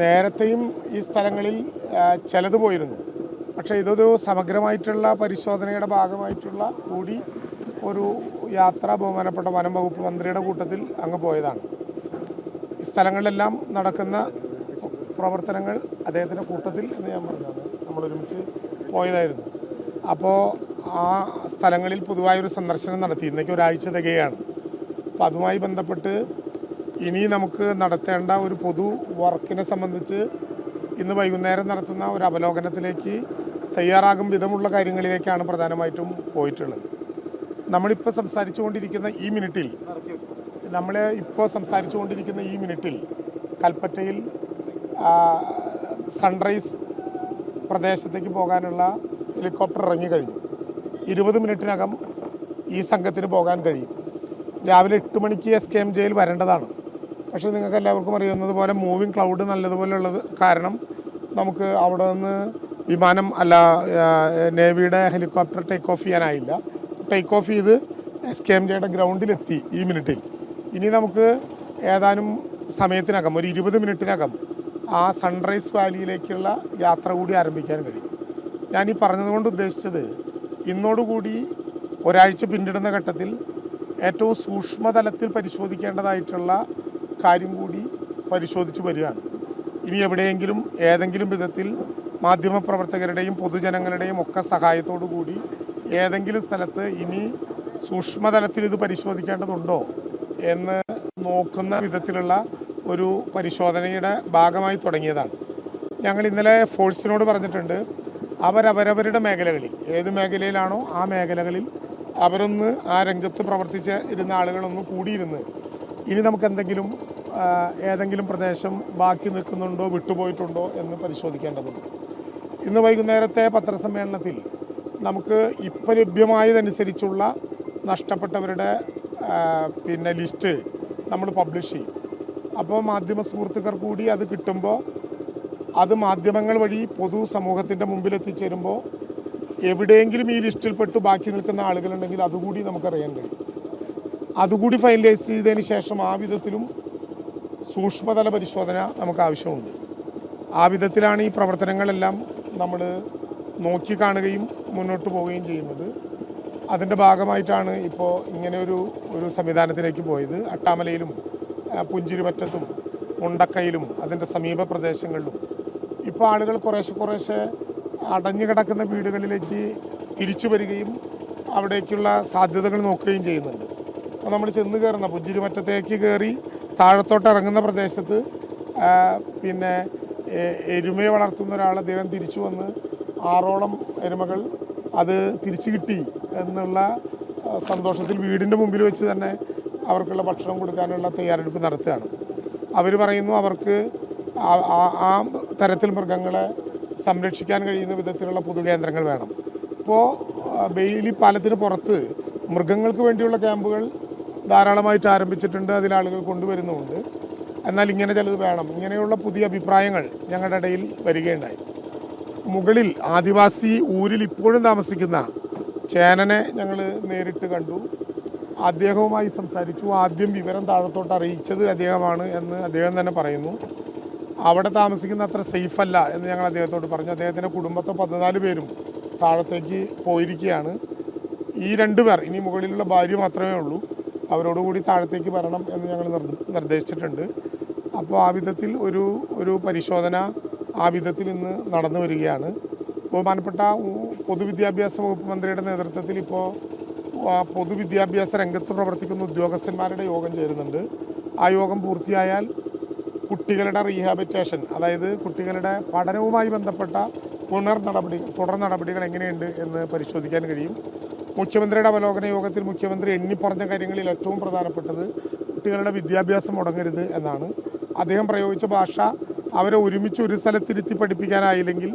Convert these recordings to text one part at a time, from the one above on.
നേരത്തെയും ഈ സ്ഥലങ്ങളിൽ ചിലത് പോയിരുന്നു. പക്ഷേ ഇതൊരു സമഗ്രമായിട്ടുള്ള പരിശോധനയുടെ ഭാഗമായിട്ടുള്ള കൂടി ഒരു യാത്ര ബഹുമാനപ്പെട്ട വനം വകുപ്പ് മന്ത്രിയുടെ കൂട്ടത്തിൽ അങ്ങ് പോയതാണ്. ഈ സ്ഥലങ്ങളിലെല്ലാം നടക്കുന്ന പ്രവർത്തനങ്ങൾ അദ്ദേഹത്തിന്റെ കൂട്ടത്തിൽ എന്ന് ഞാൻ പറഞ്ഞതാണ്. നമ്മൾ ഒരുമിച്ച് പോയതായിരുന്നു. അപ്പോൾ ആ സ്ഥലങ്ങളിൽ പൊതുവായൊരു സന്ദർശനം നടത്തി. ഇന്നേക്ക് ഒരാഴ്ച തികയാണ്. അപ്പോൾ അതുമായി ബന്ധപ്പെട്ട് ഇനി നമുക്ക് നടത്തേണ്ട ഒരു പൊതു വർക്കിനെ സംബന്ധിച്ച് ഇന്ന് വൈകുന്നേരം നടത്തുന്ന ഒരു അവലോകനത്തിലേക്ക് തയ്യാറാകും വിധമുള്ള കാര്യങ്ങളിലേക്കാണ് പ്രധാനമായിട്ടും പോയിട്ടുള്ളത്. നമ്മളിപ്പോൾ സംസാരിച്ചുകൊണ്ടിരിക്കുന്ന ഈ മിനിറ്റിൽ നമ്മൾ ഇപ്പോൾ സംസാരിച്ചുകൊണ്ടിരിക്കുന്ന ഈ മിനിറ്റിൽ കൽപ്പറ്റയിൽ സൺറൈസ് പ്രദേശത്തേക്ക് പോകാനുള്ള ഹെലികോപ്റ്റർ ഇറങ്ങിക്കഴിഞ്ഞു ഇരുപത് മിനിറ്റിനകം ഈ സംഘത്തിന് പോകാൻ കഴിയും. രാവിലെ എട്ട് മണിക്ക് എസ് കെ എം ജെയിൽ വരേണ്ടതാണ്. പക്ഷേ നിങ്ങൾക്ക് എല്ലാവർക്കും അറിയുന്നത് പോലെ മൂവിങ് ക്ലൗഡ് നല്ലതുപോലെ ഉള്ളത് കാരണം നമുക്ക് അവിടെ നിന്ന് വിമാനം അല്ല നേവിയുടെ ഹെലികോപ്റ്റർ ടേക്ക് ഓഫ് ചെയ്യാനായില്ല. ടേക്ക് ഓഫ് ചെയ്ത് എസ് കെ എം ജെയുടെ ഗ്രൗണ്ടിലെത്തി ഈ മിനിറ്റിൽ ഇനി നമുക്ക് ഏതാനും സമയത്തിനകം ഒരു ഇരുപത് മിനിറ്റിനകം ആ സൺറൈസ് വാലിയിലേക്കുള്ള യാത്ര കൂടി ആരംഭിക്കാൻ കഴിയും. ഞാൻ ഈ പറഞ്ഞതുകൊണ്ട് ഉദ്ദേശിച്ചത് ഇന്നോടുകൂടി ഒരാഴ്ച പിന്നിടുന്ന ഘട്ടത്തിൽ ഏറ്റവും സൂക്ഷ്മതലത്തിൽ പരിശോധിക്കേണ്ടതായിട്ടുള്ള കാര്യം കൂടി പരിശോധിച്ചു വരികയാണ്. ഇനി എവിടെയെങ്കിലും ഏതെങ്കിലും വിധത്തിൽ മാധ്യമപ്രവർത്തകരുടെയും പൊതുജനങ്ങളുടെയും ഒക്കെ സഹായത്തോടു കൂടി ഏതെങ്കിലും സ്ഥലത്ത് ഇനി സൂക്ഷ്മതലത്തിൽ ഇത് പരിശോധിക്കേണ്ടതുണ്ടോ എന്ന് നോക്കുന്ന വിധത്തിലുള്ള ഒരു പരിശോധനയുടെ ഭാഗമായി തുടങ്ങിയതാണ്. ഞങ്ങൾ ഇന്നലെ ഫോഴ്സിനോട് പറഞ്ഞിട്ടുണ്ട് അവരവരവരുടെ മേഖലകളിൽ ഏത് മേഖലയിലാണോ ആ മേഖലകളിൽ അവരൊന്ന് ആ രംഗത്ത് പ്രവർത്തിച്ച് ഇരുന്ന ആളുകളൊന്ന് കൂടിയിരുന്ന് ഇനി നമുക്ക് എന്തെങ്കിലും ഏതെങ്കിലും പ്രദേശം ബാക്കി നിൽക്കുന്നുണ്ടോ വിട്ടുപോയിട്ടുണ്ടോ എന്ന് പരിശോധിക്കേണ്ടതുണ്ട്. ഇന്ന് വൈകുന്നേരത്തെ പത്രസമ്മേളനത്തിൽ നമുക്ക് ഇപ്പം ലഭ്യമായതനുസരിച്ചുള്ള നഷ്ടപ്പെട്ടവരുടെ പിന്നെ ലിസ്റ്റ് നമ്മൾ പബ്ലിഷ് ചെയ്യും. അപ്പോൾ മാധ്യമ സുഹൃത്തുക്കൾ കൂടി അത് കിട്ടുമ്പോൾ അത് മാധ്യമങ്ങൾ വഴി പൊതു സമൂഹത്തിന്റെ മുമ്പിൽ എത്തിച്ചേരുമ്പോൾ എവിടെയെങ്കിലും ഈ ലിസ്റ്റിൽപ്പെട്ട് ബാക്കി നിൽക്കുന്ന ആളുകളുണ്ടെങ്കിൽ അതുകൂടി നമുക്കറിയാൻ കഴിയും. അതുകൂടി ഫൈനലൈസ് ചെയ്തതിന് ശേഷം ആ വിധത്തിലും സൂക്ഷ്മതല പരിശോധന നമുക്ക് ആവശ്യമുണ്ട്. ആ വിധത്തിലാണ് ഈ പ്രവർത്തനങ്ങളെല്ലാം നമ്മൾ നോക്കി കാണുകയും മുന്നോട്ട് പോവുകയും ചെയ്യുന്നത്. അതിന്റെ ഭാഗമായിട്ടാണ് ഇപ്പോൾ ഇങ്ങനെയൊരു ഒരു സംവിധാനത്തിലേക്ക് പോയത്. അട്ടാമലയിലും പുഞ്ചിരിപറ്റത്തും മുണ്ടക്കയിലും അതിന്റെ സമീപ പ്രദേശങ്ങളിലും. ഇപ്പോൾ ആളുകൾ കുറേശ്ശെ കുറേശ്ശെ അടഞ്ഞു കിടക്കുന്ന വീടുകളിലേക്ക് തിരിച്ചു വരികയും അവിടേക്കുള്ള സാധ്യതകൾ നോക്കുകയും ചെയ്യുന്നുണ്ട്. നമ്മൾ ചെന്ന് കയറുന്ന. പുഞ്ചിരിമറ്റത്തേക്ക് കയറി താഴത്തോട്ട് ഇറങ്ങുന്ന പ്രദേശത്ത് പിന്നെ എരുമയെ വളർത്തുന്ന ഒരാൾ അദ്ദേഹം തിരിച്ചു വന്ന് ആറോളം എരുമകൾ അത് തിരിച്ചു കിട്ടി എന്നുള്ള സന്തോഷത്തിൽ വീടിന്റെ മുമ്പിൽ വെച്ച് തന്നെ അവർക്കുള്ള ഭക്ഷണം കൊടുക്കാനുള്ള തയ്യാറെടുപ്പ് നടത്തുകയാണ്. അവർ പറയുന്നു അവർക്ക് ആ തരത്തിൽ മൃഗങ്ങളെ സംരക്ഷിക്കാൻ കഴിയുന്ന വിധത്തിലുള്ള പൊതുകേന്ദ്രങ്ങൾ വേണം. ഇപ്പോൾ ബെയിലി പാലത്തിന് പുറത്ത് മൃഗങ്ങൾക്ക് വേണ്ടിയുള്ള ക്യാമ്പുകൾ ധാരാളമായിട്ട് ആരംഭിച്ചിട്ടുണ്ട് അതിൽ ആളുകൾ കൊണ്ടുവരുന്നുമുണ്ട്. എന്നാൽ ഇങ്ങനെ ചിലത് വേണം. ഇങ്ങനെയുള്ള പുതിയ അഭിപ്രായങ്ങൾ ഞങ്ങളുടെ ഇടയിൽ വരികയുണ്ടായി. മുകളിൽ ആദിവാസി ഊരിൽ ഇപ്പോഴും താമസിക്കുന്ന ചേനനെ ഞങ്ങൾ നേരിട്ട് കണ്ടു. അദ്ദേഹവുമായി സംസാരിച്ചു. ആദ്യം വിവരം താഴത്തോട്ട് അറിയിച്ചത് അദ്ദേഹമാണ് എന്ന് അദ്ദേഹം തന്നെ പറയുന്നു. അവിടെ താമസിക്കുന്ന അത്ര സേഫ് അല്ല എന്ന് ഞങ്ങൾ അദ്ദേഹത്തോട് പറഞ്ഞു. അദ്ദേഹത്തിന്റെ കുടുംബത്തെ പതിനാല് പേരും താഴത്തേക്ക് പോയിരിക്കുകയാണ്. ഈ രണ്ട് പേർ ഇനി മുകളിലുള്ള ഭാര്യ മാത്രമേ ഉള്ളൂ. അവരോടുകൂടി താഴത്തേക്ക് വരണം എന്ന് ഞങ്ങൾ നിർദ്ദേശിച്ചിട്ടുണ്ട്. അപ്പോൾ ആ വിധത്തിൽ ഒരു ഒരു പരിശോധന ആ വിധത്തിൽ ഇന്ന് നടന്നു വരികയാണ്. ബഹുമാനപ്പെട്ട പൊതുവിദ്യാഭ്യാസ വകുപ്പ് മന്ത്രിയുടെ നേതൃത്വത്തിൽ ഇപ്പോൾ പൊതുവിദ്യാഭ്യാസ രംഗത്ത് പ്രവർത്തിക്കുന്ന ഉദ്യോഗസ്ഥന്മാരുടെ യോഗം ചേരുന്നുണ്ട്. ആ യോഗം പൂർത്തിയായാൽ കുട്ടികളുടെ റീഹാബിറ്റേഷൻ അതായത് കുട്ടികളുടെ പഠനവുമായി ബന്ധപ്പെട്ട പുനർ നടപടി തുടർ നടപടികൾ എങ്ങനെയുണ്ട് എന്ന് പരിശോധിക്കാൻ കഴിയും. മുഖ്യമന്ത്രിയുടെ അവലോകന യോഗത്തിൽ മുഖ്യമന്ത്രി എണ്ണിപ്പറഞ്ഞ കാര്യങ്ങളിൽ ഏറ്റവും പ്രധാനപ്പെട്ടത് കുട്ടികളുടെ വിദ്യാഭ്യാസം മുടങ്ങരുത് എന്നാണ്. അദ്ദേഹം പ്രയോഗിച്ച ഭാഷ അവരെ ഒരുമിച്ച് ഒരു സ്ഥലത്തിരുത്തി പഠിപ്പിക്കാനായില്ലെങ്കിൽ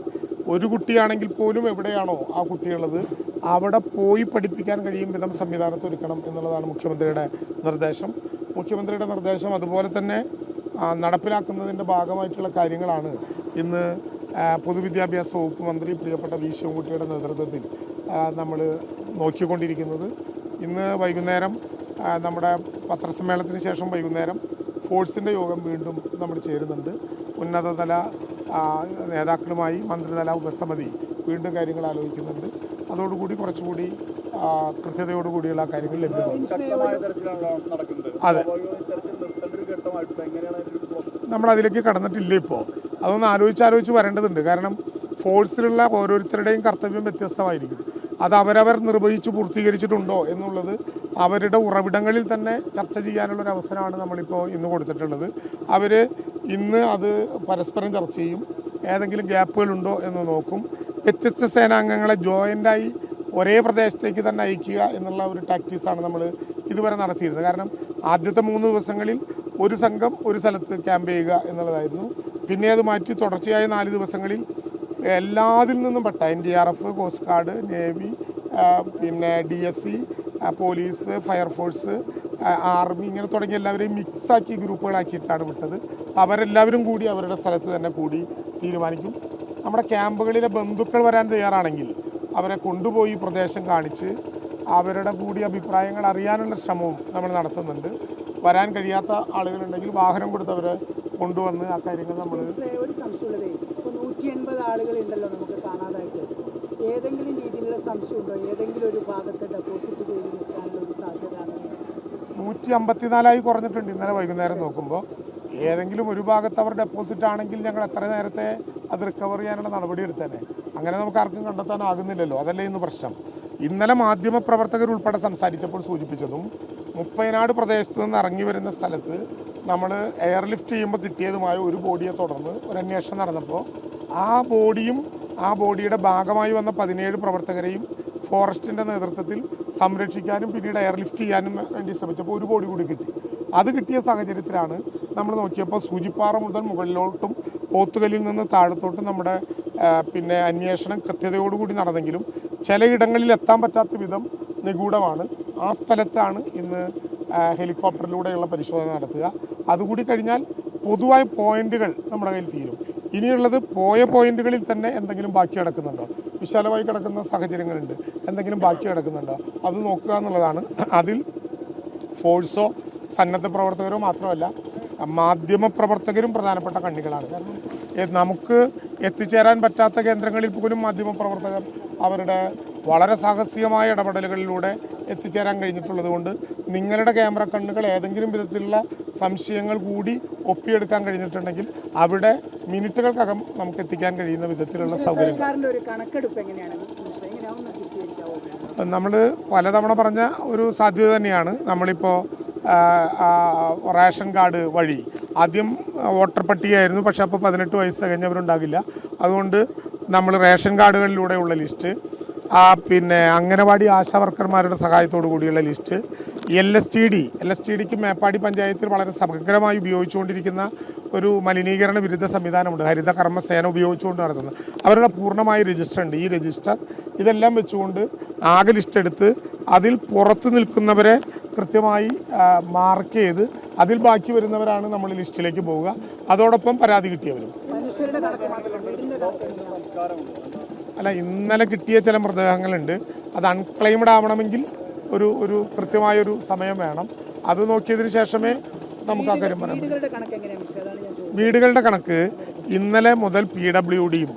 ഒരു കുട്ടിയാണെങ്കിൽ പോലും എവിടെയാണോ ആ കുട്ടിയുള്ളത് അവിടെ പോയി പഠിപ്പിക്കാൻ കഴിയും വിധം സംവിധാനത്ത് ഒരുക്കണം എന്നുള്ളതാണ് മുഖ്യമന്ത്രിയുടെ നിർദ്ദേശം. മുഖ്യമന്ത്രിയുടെ നിർദ്ദേശം അതുപോലെ തന്നെ നടപ്പിലാക്കുന്നതിന്റെ ഭാഗമായിട്ടുള്ള കാര്യങ്ങളാണ് ഇന്ന് പൊതുവിദ്യാഭ്യാസ വകുപ്പ് മന്ത്രി പ്രിയപ്പെട്ട വി ശിവൻകുട്ടിയുടെ നേതൃത്വത്തിൽ നമ്മൾ നോക്കിക്കൊണ്ടിരിക്കുന്നത്. ഇന്ന് വൈകുന്നേരം നമ്മുടെ പത്രസമ്മേളനത്തിന് ശേഷം വൈകുന്നേരം ഫോഴ്സിന്റെ യോഗം വീണ്ടും നമ്മൾ ചേരുന്നുണ്ട്. ഉന്നതതല നേതാക്കളുമായി മന്ത്രിതല ഉപസമിതി വീണ്ടും കാര്യങ്ങൾ ആലോചിക്കുന്നുണ്ട്. അതോടുകൂടി കുറച്ചുകൂടി കൃത്യതയോടുകൂടിയുള്ള കാര്യങ്ങൾ ലഭ്യമാകും. അതെ. നമ്മളതിലേക്ക് കടന്നിട്ടില്ല ഇപ്പോൾ അതൊന്ന് ആലോചിച്ച് ആലോചിച്ച് വരേണ്ടതുണ്ട്. കാരണം ഫോഴ്സിലുള്ള ഓരോരുത്തരുടെയും കർത്തവ്യം വ്യത്യസ്തമായിരിക്കും. അത് അവരവർ നിർവഹിച്ച് പൂർത്തീകരിച്ചിട്ടുണ്ടോ എന്നുള്ളത് അവരുടെ ഉറവിടങ്ങളിൽ തന്നെ ചർച്ച ചെയ്യാനുള്ള ഒരു അവസരമാണ് നമ്മളിപ്പോൾ ഇന്ന് കൊടുത്തിട്ടുള്ളത്. അവർ ഇന്ന് അത് പരസ്പരം ചർച്ച ചെയ്യും. ഏതെങ്കിലും ഗ്യാപ്പുകളുണ്ടോ എന്ന് നോക്കും. വ്യത്യസ്ത സേനാംഗങ്ങളെ ജോയിന്റായി ഒരേ പ്രദേശത്തേക്ക് തന്നെ അയക്കുക എന്നുള്ള ഒരു ടാക്ടീസാണ് നമ്മൾ ഇതുവരെ നടത്തിയിരുന്നത്. കാരണം ആദ്യത്തെ മൂന്ന് ദിവസങ്ങളിൽ ഒരു സംഘം ഒരു സ്ഥലത്ത് ക്യാമ്പ് ചെയ്യുക എന്നുള്ളതായിരുന്നു. പിന്നെ അത് മാറ്റി തുടർച്ചയായ നാല് ദിവസങ്ങളിൽ എല്ലാതിൽ നിന്നും പെട്ട. N D R F coast guard navy പിന്നെ D S C police fire force army ഇങ്ങനെ തുടങ്ങിയ എല്ലാവരെയും മിക്സാക്കി ഗ്രൂപ്പുകളാക്കിയിട്ടാണ് വിട്ടത്. അവരെല്ലാവരും കൂടി അവരുടെ സ്ഥലത്ത് തന്നെ കൂടി തീരുമാനിക്കും. നമ്മുടെ ക്യാമ്പുകളിലെ ബന്ധുക്കൾ വരാൻ തയ്യാറാണെങ്കിൽ അവരെ കൊണ്ടുപോയി പ്രദേശം കാണിച്ച് അവരുടെ കൂടി അഭിപ്രായങ്ങൾ അറിയാനുള്ള ശ്രമവും നമ്മൾ നടത്തുന്നുണ്ട്. വരാൻ കഴിയാത്ത ആളുകളുണ്ടെങ്കിൽ വാഹനം കൊടുത്തവരെ കൊണ്ടുവന്ന് ആ കാര്യങ്ങൾ നമ്മൾ നൂറ്റി എൺപത് ആളുകളുണ്ടല്ലോ നമുക്ക് കാണാതായിട്ട്. ഏതെങ്കിലും രീതിയിലുള്ള സംശയമുണ്ടോ? ഏതെങ്കിലും ഒരു ഭാഗത്ത് ഡെപ്പോസിറ്റ് ചെയ്ത് നിൽക്കാനുള്ള ഒരു സാധ്യത നൂറ്റി അമ്പത്തിനാലായി കുറഞ്ഞിട്ടുണ്ട്. ഇന്നലെ വൈകുന്നേരം നോക്കുമ്പോൾ ഏതെങ്കിലും ഒരു ഭാഗത്ത് അവർ ഡെപ്പോസിറ്റ് ആണെങ്കിൽ ഞങ്ങൾ എത്ര നേരത്തെ അത് റിക്കവർ ചെയ്യാനുള്ള നടപടി എടുത്തേനെ? അങ്ങനെ നമുക്ക് ആർക്കും കണ്ടെത്താനാകുന്നില്ലല്ലോ. അതല്ലേ ഇന്ന് പ്രശ്നം. ഇന്നലെ മാധ്യമപ്രവർത്തകർ ഉൾപ്പെടെ സംസാരിച്ചപ്പോൾ സൂചിപ്പിച്ചതും മുപ്പയനാട് പ്രദേശത്ത് നിന്ന് ഇറങ്ങി വരുന്ന സ്ഥലത്ത് നമ്മൾ എയർലിഫ്റ്റ് ചെയ്യുമ്പോൾ കിട്ടിയതുമായ ഒരു ബോഡിയെ തുടർന്ന് ഒരു അന്വേഷണം നടന്നപ്പോൾ ആ ബോഡിയും ആ ബോഡിയുടെ ഭാഗമായി വന്ന പതിനേഴ് പ്രവർത്തകരെയും ഫോറസ്റ്റിന്റെ നേതൃത്വത്തിൽ സംരക്ഷിക്കാനും പിന്നീട് എയർലിഫ്റ്റ് ചെയ്യാനും വേണ്ടി ശ്രമിച്ചപ്പോൾ ഒരു ബോഡി കൂടി കിട്ടി. അത് കിട്ടിയ സാഹചര്യത്തിലാണ് നമ്മൾ നോക്കിയപ്പോൾ സൂചിപ്പാറ മുതൽ മുകളിലോട്ടും പോത്തുകല്ലിൽ നിന്ന് താഴത്തോട്ടും നമ്മുടെ പിന്നെ അന്വേഷണം കൃത്യതയോടുകൂടി നടന്നെങ്കിലും ചിലയിടങ്ങളിൽ എത്താൻ പറ്റാത്ത വിധം നിഗൂഢമാണ്. ആ സ്ഥലത്താണ് ഇന്ന് ഹെലികോപ്റ്ററിലൂടെയുള്ള പരിശോധന നടത്തുക. അതുകൂടി കഴിഞ്ഞാൽ പൊതുവായ പോയിന്റുകൾ നമ്മുടെ കയ്യിൽ തീരും. ഇനിയുള്ളത് പോയ പോയിന്റുകളിൽ തന്നെ എന്തെങ്കിലും ബാക്കി കിടക്കുന്നുണ്ടോ? വിശാലമായി കിടക്കുന്ന സാഹചര്യങ്ങളുണ്ട്. എന്തെങ്കിലും ബാക്കി കിടക്കുന്നുണ്ടോ? അത് നോക്കുക എന്നുള്ളതാണ്. അതിൽ ഫോഴ്സോ സന്നദ്ധ പ്രവർത്തകരോ മാത്രമല്ല മാധ്യമ പ്രവർത്തകരും പ്രധാനപ്പെട്ട കണ്ണികളാണ്. നമുക്ക് എത്തിച്ചേരാൻ പറ്റാത്ത കേന്ദ്രങ്ങളിൽ പോലും മാധ്യമ പ്രവർത്തകർ അവരുടെ വളരെ സാഹസികമായ ഇടപെടലുകളിലൂടെ എത്തിച്ചേരാൻ കഴിഞ്ഞിട്ടുള്ളത് കൊണ്ട് നിങ്ങളുടെ ക്യാമറ കണ്ണുകൾ ഏതെങ്കിലും വിധത്തിലുള്ള സംശയങ്ങൾ കൂടി ഒപ്പിയെടുക്കാൻ കഴിഞ്ഞിട്ടുണ്ടെങ്കിൽ അവിടെ മിനിറ്റുകൾക്കകം നമുക്ക് എത്തിക്കാൻ കഴിയുന്ന വിധത്തിലുള്ള സൗകര്യം നമ്മൾ പലതവണ പറഞ്ഞ ഒരു സാധ്യത തന്നെയാണ്. നമ്മളിപ്പോൾ റേഷൻ കാർഡ് വഴി ആദ്യം വോട്ടർ പട്ടികയായിരുന്നു. പക്ഷേ അപ്പോൾ പതിനെട്ട് വയസ്സ് കഴിഞ്ഞവരുണ്ടാകില്ല അതുകൊണ്ട് നമ്മൾ റേഷൻ കാർഡുകളിലൂടെയുള്ള ലിസ്റ്റ് പിന്നെ അംഗനവാടി ആശാവർക്കർമാരുടെ സഹായത്തോടു കൂടിയുള്ള list L S T D L S T ഡിക്ക് മേപ്പാടി പഞ്ചായത്തിൽ വളരെ സമഗ്രമായി ഉപയോഗിച്ചുകൊണ്ടിരിക്കുന്ന ഒരു മലിനീകരണ വിരുദ്ധ സംവിധാനമുണ്ട്. ഹരിത കർമ്മസേന ഉപയോഗിച്ചുകൊണ്ട് നടത്തുന്നത്. അവരുടെ പൂർണമായ രജിസ്റ്റർ ഉണ്ട് ഈ രജിസ്റ്റർ ഇതെല്ലാം വെച്ചുകൊണ്ട് ആകെ ലിസ്റ്റ് എടുത്ത് അതിൽ പുറത്ത് നിൽക്കുന്നവരെ കൃത്യമായി മാർക്ക് ചെയ്ത് അതിൽ ബാക്കി വരുന്നവരാണ് നമ്മൾ ലിസ്റ്റിലേക്ക് പോവുക. അതോടൊപ്പം പരാതി കിട്ടിയവരും. അല്ല ഇന്നലെ കിട്ടിയ ചില മൃതദേഹങ്ങളുണ്ട്. അത് അൺക്ലെയിംഡ് ആവണമെങ്കിൽ ഒരു ഒരു കൃത്യമായൊരു സമയം വേണം. അത് നോക്കിയതിന് ശേഷമേ നമുക്ക് ആ കാര്യം പറയാൻ പറ്റൂ. വീടുകളുടെ കണക്ക് എങ്ങനെയാണ് മിസ്റ്റർ? ഞാൻ ചോദിച്ചത്. വീടുകളുടെ കണക്ക് ഇന്നലെ മുതൽ പി ഡബ്ല്യു ഡിയും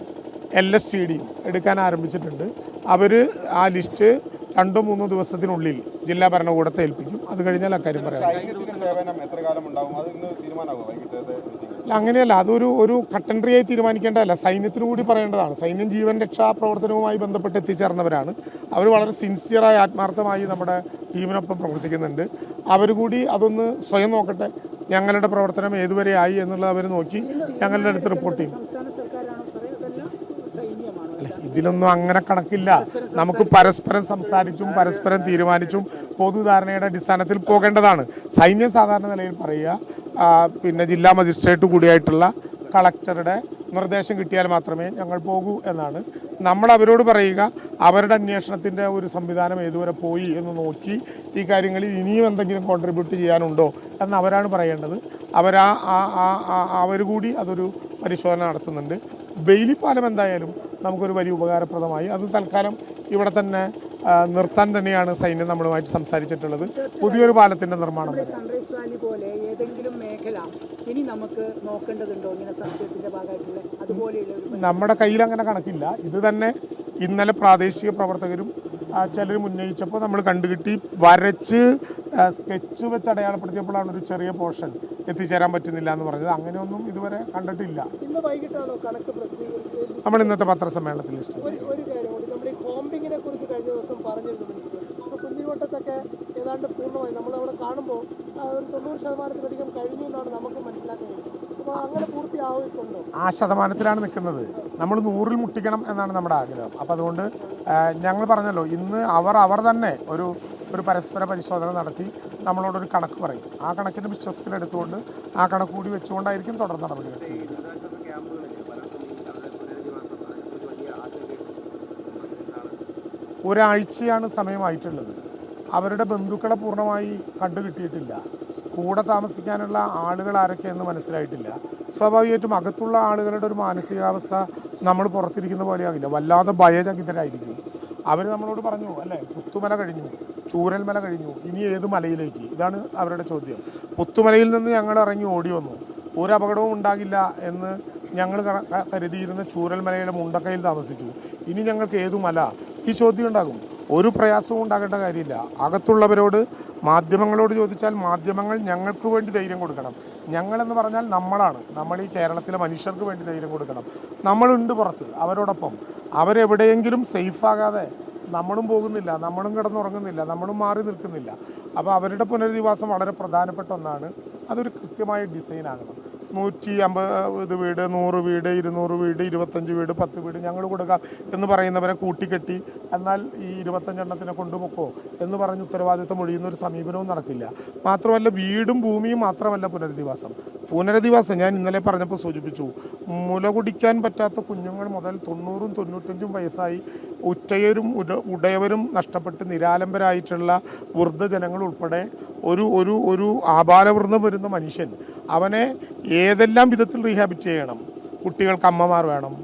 എൽ എസ് ടി ഡിയും എടുക്കാൻ ആരംഭിച്ചിട്ടുണ്ട്. അവർ ആ ലിസ്റ്റ് രണ്ടോ മൂന്നോ ദിവസത്തിനുള്ളിൽ ജില്ലാ ഭരണകൂടത്തെ ഏൽപ്പിക്കും. അത് കഴിഞ്ഞാൽ അക്കാര്യം പറയാം. അങ്ങനെയല്ല അതൊരു ഒരു കട്ടൻട്രിയായി തീരുമാനിക്കേണ്ടതല്ല. സൈന്യത്തിന് കൂടി പറയേണ്ടതാണ്. സൈന്യം ജീവൻ രക്ഷാ പ്രവർത്തനവുമായി ബന്ധപ്പെട്ട് എത്തിച്ചേർന്നവരാണ്. അവർ വളരെ സിൻസിയറായി ആത്മാർത്ഥമായി നമ്മുടെ ടീമിനൊപ്പം പ്രവർത്തിക്കുന്നുണ്ട്. അവർ കൂടി അതൊന്ന് സ്വയം നോക്കട്ടെ. ഞങ്ങളുടെ പ്രവർത്തനം ഏതുവരെ ആയി എന്നുള്ളത് അവർ നോക്കി ഞങ്ങളുടെ അടുത്ത് റിപ്പോർട്ട് ചെയ്യും. ഇതിലൊന്നും അങ്ങനെ കണക്കില്ല. നമുക്ക് പരസ്പരം സംസാരിച്ചും പരസ്പരം തീരുമാനിച്ചും പൊതുധാരണയുടെ അടിസ്ഥാനത്തിൽ പോകേണ്ടതാണ്. സൈന്യം സാധാരണ നിലയിൽ പറയുക പിന്നെ ജില്ലാ മജിസ്ട്രേറ്റ് കൂടിയായിട്ടുള്ള കളക്ടറുടെ നിർദ്ദേശം കിട്ടിയാൽ മാത്രമേ ഞങ്ങൾ പോകൂ എന്നാണ്. നമ്മൾ അവരോട് പറയുക അവരുടെ അന്വേഷണത്തിന്റെ ഒരു സംവിധാനം ഏതുവരെ പോയി എന്ന് നോക്കി ഈ കാര്യങ്ങളിൽ ഇനിയും എന്തെങ്കിലും കോൺട്രിബ്യൂട്ട് ചെയ്യാനുണ്ടോ എന്ന് അവരാണ് പറയേണ്ടത്. അവരാ അവർ കൂടി അതൊരു പരിശോധന നടത്തുന്നുണ്ട്. ബെയിലിപ്പാലം എന്തായാലും നമുക്കൊരു വലിയ ഉപകാരപ്രദമായി. അത് തൽക്കാലം ഇവിടെ തന്നെ നിർത്താൻ തന്നെയാണ് സൈന്യം നമ്മളുമായിട്ട് സംസാരിച്ചിട്ടുള്ളത്. പുതിയൊരു പാലത്തിന്റെ നിർമ്മാണം നമ്മുടെ സൺറൈസ് വാലി പോലെ ഏതെങ്കിലും മേഖല ഇനി നമുക്ക് നോക്കേണ്ടതുണ്ടോ? ഇങ്ങനെ സംശയത്തിന്റെ ഭാഗമായിട്ടുള്ള അതുപോലെയുള്ള നമ്മുടെ കയ്യിൽ അങ്ങനെ കണക്കില്ല. ഇത് തന്നെ ഇന്നലെ പ്രാദേശിക പ്രവർത്തകരും ചിലർ ഉന്നയിച്ചപ്പോൾ നമ്മൾ കണ്ടുകിട്ടി വരച്ച് സ്കെച്ച് വെച്ച് അടയാളപ്പെടുത്തിയപ്പോഴാണ് ഒരു ചെറിയ പോർഷൻ എത്തിച്ചേരാൻ പറ്റുന്നില്ല എന്ന് പറഞ്ഞത്. അങ്ങനെയൊന്നും ഇതുവരെ കണ്ടിട്ടില്ല. നമ്മൾ ഇന്നത്തെ പത്രസമ്മേളനത്തിൽ ലിസ്റ്റ് ഈ ഹോംബിങ്ങിനെ കുറിച്ച് കഴിഞ്ഞ ദിവസം പറഞ്ഞിരുന്നു മിനിസ്റ്റർ അപ്പോൾ കുഞ്ഞിവട്ടത്തൊക്കെ ഏതാണ്ട് പൂർണമായി നമ്മളവിടെ കാണുമ്പോൾ ഒരു തൊണ്ണൂറ് ശതമാനത്തിലധികം കഴിഞ്ഞു എന്നാണ് നമുക്ക് പൂർത്തിയായിട്ടുണ്ടോ. ആ ശതമാനത്തിലാണ് നിൽക്കുന്നത്. നമ്മൾ നൂറിൽ മുട്ടിക്കണം എന്നാണ് നമ്മുടെ ആഗ്രഹം. അപ്പോൾ അതുകൊണ്ട് ഞങ്ങൾ പറഞ്ഞല്ലോ ഇന്ന് അവർ അവർ തന്നെ ഒരു ഒരു പരസ്പര പരിശോധന നടത്തി നമ്മളോടൊരു കണക്ക് പറയും. ആ കണക്കിന്റെ വിശ്വസത്തിലെടുത്തുകൊണ്ട് ആ കണക്ക് കൂടി വെച്ചുകൊണ്ടായിരിക്കും തുടർ നടപടികൾ സ്വീകരിക്കുക ഒരാഴ്ചയാണ് സമയമായിട്ടുള്ളത്. അവരുടെ ബന്ധുക്കളെ പൂർണമായി കണ്ടുകിട്ടിയിട്ടില്ല. കൂടെ താമസിക്കാനുള്ള ആളുകൾ ആരൊക്കെയെന്ന് മനസ്സിലായിട്ടില്ല. സ്വാഭാവികമായിട്ടും അകത്തുള്ള ആളുകളുടെ ഒരു മാനസികാവസ്ഥ നമ്മൾ പുറത്തിരിക്കുന്ന പോലെയാകില്ല വല്ലാതെ ഭയചകിതരായിരിക്കും. അവർ നമ്മളോട് പറഞ്ഞു അല്ലേ പുത്തുമല കഴിഞ്ഞു ചൂരൽമല കഴിഞ്ഞു ഇനി ഏത് മലയിലേക്ക്? ഇതാണ് അവരുടെ ചോദ്യം. പുത്തുമലയിൽ നിന്ന് ഞങ്ങൾ ഇറങ്ങി ഓടി വന്നു. ഒരു അപകടവും ഉണ്ടാകില്ല എന്ന് ഞങ്ങൾ കരുതിയിരുന്ന ചൂരൽമലയുടെ മുണ്ടക്കയിൽ താമസിച്ചു. ഇനി ഞങ്ങൾക്ക് ഏതു മല ഈ ചോദ്യം ഉണ്ടാകും. ഒരു പ്രയാസവും ഉണ്ടാകേണ്ട കാര്യമില്ല. അകത്തുള്ളവരോട് മാധ്യമങ്ങളോട് ചോദിച്ചാൽ മാധ്യമങ്ങൾ ഞങ്ങൾക്ക് വേണ്ടി ധൈര്യം കൊടുക്കണം. ഞങ്ങളെന്ന് പറഞ്ഞാൽ നമ്മളാണ്. നമ്മൾ ഈ കേരളത്തിലെ മനുഷ്യർക്ക് വേണ്ടി ധൈര്യം കൊടുക്കണം. നമ്മളുണ്ട് പുറത്ത് അവരോടൊപ്പം. അവരെവിടെയെങ്കിലും സേഫാകാതെ നമ്മളും പോകുന്നില്ല നമ്മളും കിടന്നുറങ്ങുന്നില്ല നമ്മളും മാറി നിൽക്കുന്നില്ല. അപ്പോൾ അവരുടെ പുനരധിവാസം വളരെ പ്രധാനപ്പെട്ട ഒന്നാണ്. അതൊരു കൃത്യമായ ഡിസൈൻ ആകണം. നൂറ്റി അമ്പത് വീട് നൂറ് വീട് ഇരുന്നൂറ് വീട് ഇരുപത്തഞ്ച് വീട് പത്ത് വീട് ഞങ്ങൾ കൊടുക്കാം എന്ന് പറയുന്നവരെ കൂട്ടിക്കെട്ടി എന്നാൽ ഈ ഇരുപത്തഞ്ചെണ്ണത്തിനെ കൊണ്ടുപോക്കോ എന്ന് പറഞ്ഞ് ഉത്തരവാദിത്തം ഒഴിയുന്ന ഒരു സമീപനവും നടക്കില്ല. മാത്രമല്ല വീടും ഭൂമിയും മാത്രമല്ല പുനരധിവാസം. പുനരധിവാസം ഞാൻ ഇന്നലെ പറഞ്ഞപ്പോൾ സൂചിപ്പിച്ചു. മുല കുടിക്കാൻ പറ്റാത്ത കുഞ്ഞുങ്ങൾ മുതൽ തൊണ്ണൂറും തൊണ്ണൂറ്റഞ്ചും വയസ്സായി ഉറ്റയരും ഉട ഉടയവരും നഷ്ടപ്പെട്ട് നിരാലംബരായിട്ടുള്ള വൃദ്ധജനങ്ങൾ ഉൾപ്പെടെ ഒരു ഒരു ഒരു ആപാലവൃന്ദം വരുന്ന മനുഷ്യൻ. അവനെ ഏതെല്ലാം വിധത്തിൽ റീഹാബിറ്റ് ചെയ്യണം? കുട്ടികൾക്ക് അമ്മമാർ വേണം.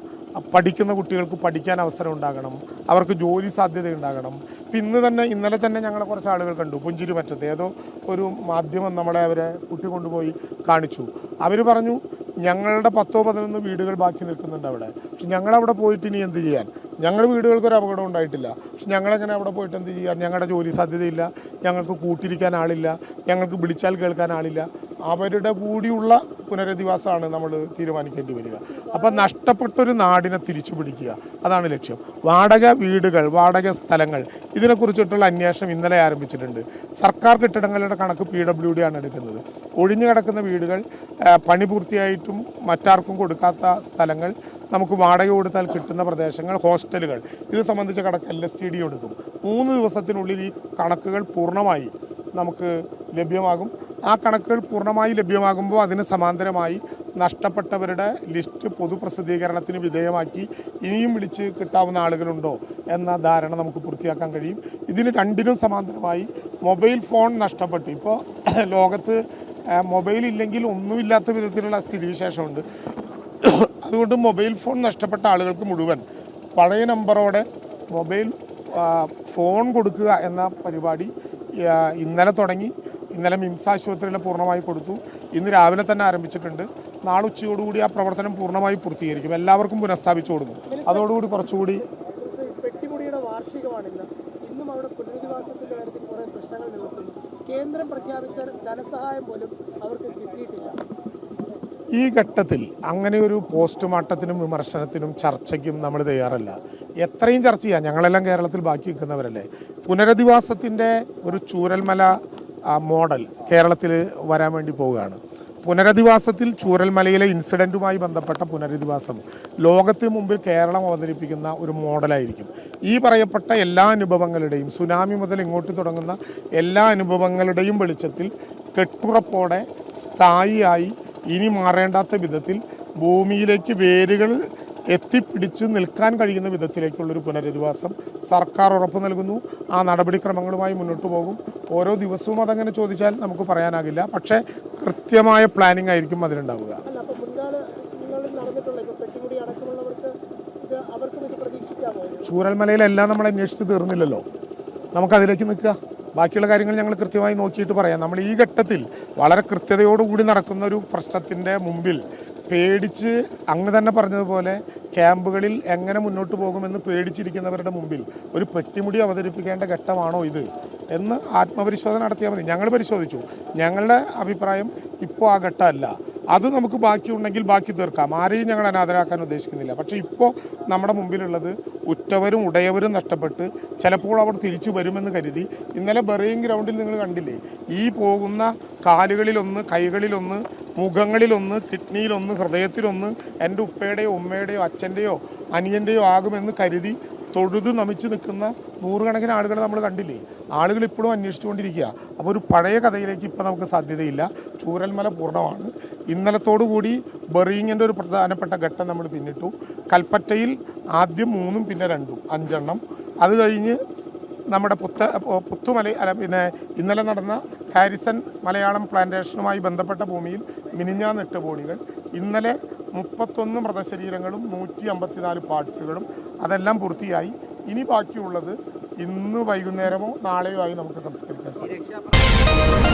പഠിക്കുന്ന കുട്ടികൾക്ക് പഠിക്കാൻ അവസരം ഉണ്ടാകണം. അവർക്ക് ജോലി സാധ്യത ഉണ്ടാകണം ഇപ്പം ഇന്ന് തന്നെ ഇന്നലെ തന്നെ ഞങ്ങളെ കുറച്ച് ആളുകൾ കണ്ടു പുഞ്ചിരി മറ്റത്ത് ഏതോ ഒരു മാധ്യമം നമ്മളെ അവരെ കുട്ടി കൊണ്ടുപോയി കാണിച്ചു. അവർ പറഞ്ഞു ഞങ്ങളുടെ പത്തോ പതിനൊന്ന് വീടുകൾ ബാക്കി നിൽക്കുന്നുണ്ട് അവിടെ. പക്ഷെ ഞങ്ങളവിടെ പോയിട്ട് ഇനി എന്ത് ചെയ്യാൻ? ഞങ്ങളുടെ വീടുകൾക്ക് ഒരു അപകടം ഉണ്ടായിട്ടില്ല. പക്ഷെ ഞങ്ങളെങ്ങനെ അവിടെ പോയിട്ട് എന്ത് ചെയ്യാൻ? ഞങ്ങളുടെ ജോലി സാധ്യതയില്ല. ഞങ്ങൾക്ക് കൂട്ടിരിക്കാൻ ആളില്ല. ഞങ്ങൾക്ക് വിളിച്ചാൽ കേൾക്കാൻ ആളില്ല. അവരുടെ കൂടിയുള്ള പുനരധിവാസമാണ് നമ്മൾ തീരുമാനിക്കേണ്ടി വരിക. അപ്പം നഷ്ടപ്പെട്ടൊരു നാടിനെ തിരിച്ചു പിടിക്കുക. അതാണ് ലക്ഷ്യം. വാടക വീടുകൾ വാടക സ്ഥലങ്ങൾ ഇതിനെക്കുറിച്ചിട്ടുള്ള അന്വേഷണം ഇന്നലെ ആരംഭിച്ചിട്ടുണ്ട്. സർക്കാർ കെട്ടിടങ്ങളുടെ കണക്ക് പി ഡബ്ല്യു ഡി ആണ് എടുക്കുന്നത്. ഒഴിഞ്ഞു കിടക്കുന്ന വീടുകൾ പണി പൂർത്തിയായിട്ടും മറ്റാർക്കും കൊടുക്കാത്ത സ്ഥലങ്ങൾ നമുക്ക് വാടക കൊടുത്താൽ കിട്ടുന്ന പ്രദേശങ്ങൾ ഹോസ്റ്റലുകൾ. ഇത് സംബന്ധിച്ച കണക്ക് എൽ എസ് ടി ഡി എടുക്കും. മൂന്ന് ദിവസത്തിനുള്ളിൽ ഈ കണക്കുകൾ പൂർണമായി നമുക്ക് ലഭ്യമാകും. ആ കണക്കുകൾ പൂർണമായി ലഭ്യമാകുമ്പോൾ അതിന് സമാന്തരമായി നഷ്ടപ്പെട്ടവരുടെ ലിസ്റ്റ് പൊതുപ്രസിദ്ധീകരണത്തിന് വിധേയമാക്കി ഇനിയും വിളിച്ച് കിട്ടാവുന്ന ആളുകളുണ്ടോ എന്ന ധാരണ നമുക്ക് പൂർത്തിയാക്കാൻ കഴിയും. ഇതിന് രണ്ടിനും സമാന്തരമായി മൊബൈൽ ഫോൺ നഷ്ടപ്പെട്ടു. ഇപ്പോൾ ലോകത്ത് മൊബൈൽ ഇല്ലെങ്കിൽ ഒന്നുമില്ലാത്ത വിധത്തിലുള്ള സ്ഥിതിവിശേഷമുണ്ട് അതുകൊണ്ട് മൊബൈൽ ഫോൺ നഷ്ടപ്പെട്ട ആളുകൾക്ക് മുഴുവൻ പഴയ നമ്പറോടെ മൊബൈൽ ഫോൺ കൊടുക്കുക എന്ന പരിപാടി ഇന്നലെ തുടങ്ങി. ഇന്നലെ മിംസ് ആശുപത്രിയിൽ പൂർണമായി കൊടുത്തു. ഇന്ന് രാവിലെ തന്നെ ആരംഭിച്ചിട്ടുണ്ട്. നാളെ ഉച്ചയോടുകൂടി ആ പ്രവർത്തനം പൂർണമായി പൂർത്തീകരിക്കും. എല്ലാവർക്കും പുനഃസ്ഥാപിച്ചു കൊടുക്കും. അതോടുകൂടി കുറച്ചുകൂടി കേന്ദ്രം പ്രഖ്യാപിച്ച ധനസഹായം പോലും അവർക്ക് കിട്ടിയിട്ടില്ല. ഈ ഘട്ടത്തിൽ അങ്ങനെ ഒരു പോസ്റ്റ്മോർട്ടത്തിനും വിമർശനത്തിനും ചർച്ചയ്ക്കും നമ്മൾ തയ്യാറല്ല. എത്രയും ചർച്ച ചെയ്യാം. ഞങ്ങളെല്ലാം കേരളത്തിൽ ബാക്കി നിൽക്കുന്നവരല്ലേ? പുനരധിവാസത്തിന്റെ ഒരു ചൂരൽമല മോഡൽ കേരളത്തിൽ വരാൻ വേണ്ടി പോവുകയാണ്. പുനരധിവാസത്തിൽ ചൂരൽമലയിലെ ഇൻസിഡന്റുമായി ബന്ധപ്പെട്ട പുനരധിവാസം ലോകത്തിന് മുമ്പിൽ കേരളം അവതരിപ്പിക്കുന്ന ഒരു മോഡലായിരിക്കും. ഈ പറയപ്പെട്ട എല്ലാ അനുഭവങ്ങളുടെയും സുനാമി മുതൽ ഇങ്ങോട്ട് തുടങ്ങുന്ന എല്ലാ അനുഭവങ്ങളുടെയും വെളിച്ചത്തിൽ കെട്ടുറപ്പോടെ സ്ഥായിയായി ഇനി മാറേണ്ടാത്ത വിധത്തിൽ ഭൂമിയിലേക്ക് വേരുകൾ എത്തിപ്പിടിച്ച് നിൽക്കാൻ കഴിയുന്ന വിധത്തിലേക്കുള്ളൊരു പുനരധിവാസം സർക്കാർ ഉറപ്പ് നൽകുന്നു. ആ നടപടിക്രമങ്ങളുമായി മുന്നോട്ട് പോകും. ഓരോ ദിവസവും അതങ്ങനെ ചോദിച്ചാൽ നമുക്ക് പറയാനാകില്ല. പക്ഷേ കൃത്യമായ പ്ലാനിംഗ് ആയിരിക്കും അതിലുണ്ടാവുക. ചൂരൽമലയിലെല്ലാം നമ്മൾ അന്വേഷിച്ച് തീർന്നില്ലല്ലോ. നമുക്കതിലേക്ക് നിൽക്കുക. ബാക്കിയുള്ള കാര്യങ്ങൾ ഞങ്ങൾ കൃത്യമായി നോക്കിയിട്ട് പറയാം. നമ്മൾ ഈ ഘട്ടത്തിൽ വളരെ കൃത്യതയോടുകൂടി നടക്കുന്ന ഒരു പ്രശ്നത്തിന്റെ മുമ്പിൽ പേടിച്ച് അങ്ങ് തന്നെ പറഞ്ഞതുപോലെ ക്യാമ്പുകളിൽ എങ്ങനെ മുന്നോട്ട് പോകുമെന്ന് പേടിച്ചിരിക്കുന്നവരുടെ മുമ്പിൽ ഒരു പെട്ടിമുടി അവതരിപ്പിക്കേണ്ട ഘട്ടമാണോ ഇത് എന്ന് ആത്മപരിശോധന നടത്തിയാൽ മതി. ഞങ്ങൾ പരിശോധിച്ചു. ഞങ്ങളുടെ അഭിപ്രായം ഇപ്പോൾ ആ ഘട്ടമല്ല. അത് നമുക്ക് ബാക്കിയുണ്ടെങ്കിൽ ബാക്കി തീർക്കാം. ആരെയും ഞങ്ങൾ അനാഥരാക്കാൻ ഉദ്ദേശിക്കുന്നില്ല. പക്ഷേ ഇപ്പോൾ നമ്മുടെ മുമ്പിലുള്ളത് ഉറ്റവരും ഉടയവരും നഷ്ടപ്പെട്ട് ചിലപ്പോൾ അവർ തിരിച്ചു വരുമെന്ന് കരുതി ഇന്നലെ ബെറിയിങ് ഗ്രൗണ്ടിൽ നിങ്ങൾ കണ്ടില്ലേ? ഈ പോകുന്ന കാലുകളിലൊന്ന് കൈകളിലൊന്ന് മുഖങ്ങളിലൊന്ന് കിഡ്നിയിലൊന്ന് ഹൃദയത്തിലൊന്ന് എന്റെ ഉപ്പയുടെയോ ഉമ്മയുടെയോ അച്ഛന്റെയോ അനിയന്റെയോ ആകുമെന്ന് കരുതി തൊഴുത് നമിച്ച് നിൽക്കുന്ന നൂറുകണക്കിന് ആളുകൾ നമ്മൾ കണ്ടില്ലേ? ആളുകൾ ഇപ്പോഴും അന്വേഷിച്ചുകൊണ്ടിരിക്കുക അപ്പോൾ ഒരു പഴയ കഥയിലേക്ക് ഇപ്പോൾ നമുക്ക് സാധ്യതയില്ല. ചൂരൽമല പൂർണമാണ്. ഇന്നലത്തോടു കൂടി ബെറിയിങ്ങിന്റെ ഒരു പ്രധാനപ്പെട്ട ഘട്ടം നമ്മൾ പിന്നിട്ടു. കൽപ്പറ്റയിൽ ആദ്യം മൂന്നും പിന്നെ രണ്ടും അഞ്ചെണ്ണം. അത് കഴിഞ്ഞ് നമ്മുടെ പുത്ത പുത്തുമല അല്ല പിന്നെ ഇന്നലെ നടന്ന ഹാരിസൺ മലയാളം പ്ലാന്റേഷനുമായി ബന്ധപ്പെട്ട ഭൂമിയിൽ മിനിഞ്ഞാന്ന് എട്ട് ബോഡികൾ ഇന്നലെ മുപ്പത്തൊന്ന് മൃതശരീരങ്ങളും നൂറ്റി അമ്പത്തിനാല് പാർട്സുകളും അതെല്ലാം പൂർത്തിയായി. ഇനി ബാക്കിയുള്ളത് ഇന്ന് വൈകുന്നേരമോ നാളെയോ ആയി നമുക്ക് സംസ്കരിക്കാൻ സാധിക്കും